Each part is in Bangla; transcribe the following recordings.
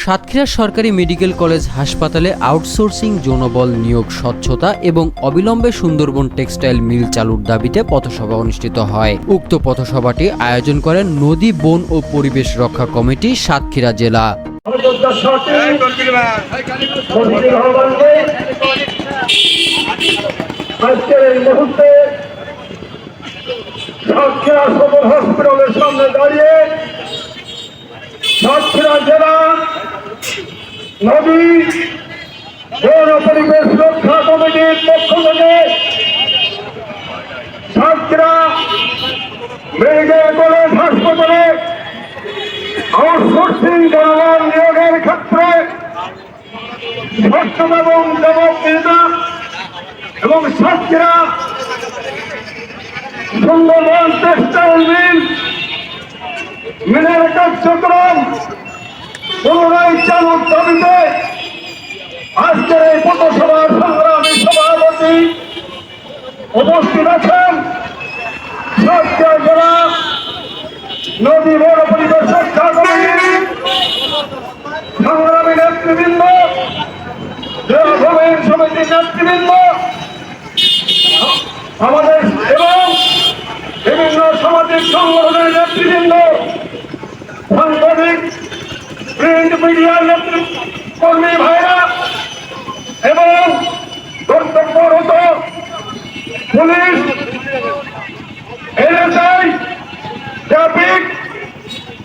সাতক্ষীরা সরকারি মেডিকেল কলেজ হাসপাতালে আউটসোর্সিং যৌনবল নিয়োগ স্বচ্ছতা এবং অবিলম্বে সুন্দরবন টেক্সটাইল মিল চালুর দাবিতে পথসভা অনুষ্ঠিত হয় উক্ত পথসভাটি আয়োজন করেন নদী বন ও পরিবেশ রক্ষা কমিটি সাতক্ষীরা জেলা সাতক্ষীরা জেলা নদী বন পরিবেশ রক্ষা কমিটির পক্ষ থেকে সাতক্ষীরা মেডিকেল কলেজ হাসপাতালে আউটসোর্সিং জনগণ নিয়োগের ক্ষেত্রে স্বচ্ছতা এবং জবাবদিহিতা এবং সাতক্ষীরা সুন্দরবন টেক্সটাইল মিল, মিলের কার্যক্রম পুনরায় চালুর দাবিতে আজকের এই পথসভার সংগ্রামী সভাপতি উপস্থিত আছেন সাতক্ষীরা জেলা নদী বড় পরিবেশ রক্ষা সংগ্রামী নেতৃবৃন্দ, জেলা সমিতির নেতৃবৃন্দ, আমাদের এবং বিভিন্ন সামাজিক সংগঠনের নেতৃবৃন্দ, সাংবাদিক প্রিন্ট মিডিয়ার নেতৃত্ব কর্মী ভাইরা এবং কর্তব্যরত পুলিশ, এনএসআই, ট্রাফিক,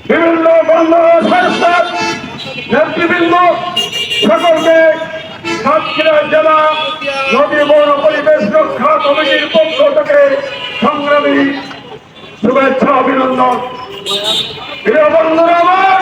বিভিন্ন বন্ধ সংস্থা নেতৃবৃন্দ সকলকে সাতক্ষীরা জেলা নদী বন পরিবেশ রক্ষা কমিটির পক্ষ থেকে সংগ্রামী শুভেচ্ছা, অভিনন্দন। প্রিয় বন্ধুরা, আমার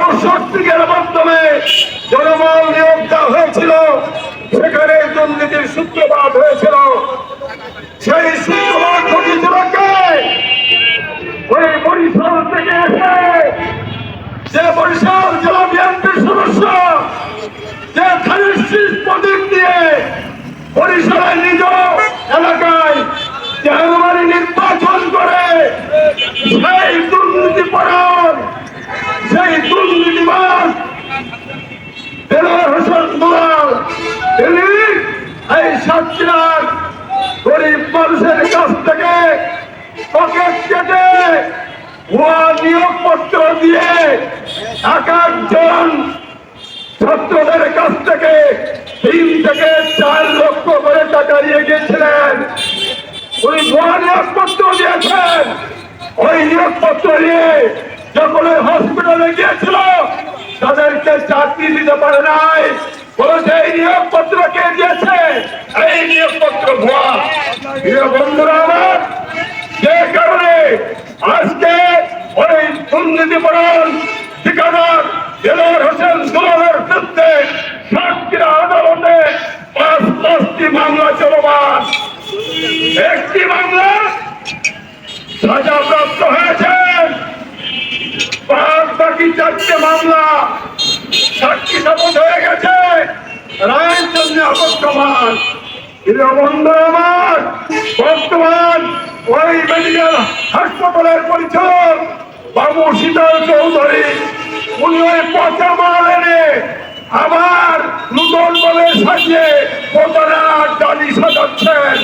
আউটসোর্সিংয়ের মাধ্যমে জনবল নিয়োগ দেওয়া হয়েছিল। সেখানে দুর্নীতির সূত্রপাত হয়েছিল। সেই সূত্রপাত ওই বরিশাল থেকে এসে যে বরিশাল জেলা বিএনপির সদস্য, যে খালিদ প্রতীক দিয়ে বরিশালের নিজ এলাকায় জানুয়ারি নির্বাচন করে সেই দুর্নীতি পরায়ণ সেই দুর্নীতিবাদ দেলোয়ার দুলাল তিনি এই সাতক্ষীরার গরিব মানুষের কাছ থেকে পকেট কেটে ভুয়া নিয়োগপত্র দিয়ে এক একজন ছাত্রদের কাছ থেকে তিন থেকে চার লক্ষ করে টাকা নিয়ে গিয়েছিলেন। উনি ভুয়া নিয়োগপত্র দিয়েছেন। ওই নিয়োগপত্র নিয়ে যখন হসপিটালে গিয়েছিল, তাদেরকে চাকরি দিতে পারে নাই। এই নিয়োগপত্র কে দিয়েছে, এই নিয়োগপত্র ভুয়া যে কারণে আজকে ওই দুর্নীতিপরণ ঠিকাদার দেলোয়ার হোসেন দুলালের বিরুদ্ধে সাতক্ষীরা আদালতে পাঁচ পাঁচটি মামলা চলমান। একটি মামলা হয়েছেন বাদ বাকি মামলা সাক্ষী শপথ হয়ে গেছে। রায়ের জন্য প্রিয় বন্ধু আমার, বর্তমান ওই মেডিকেল হাসপাতালের পরিচালক বাবু শীতল চৌধুরী, উনি ওই পচা মাল এনে আবার নূতন বলে সাজিয়ে প্রতারণার ডালি সাজাচ্ছেন।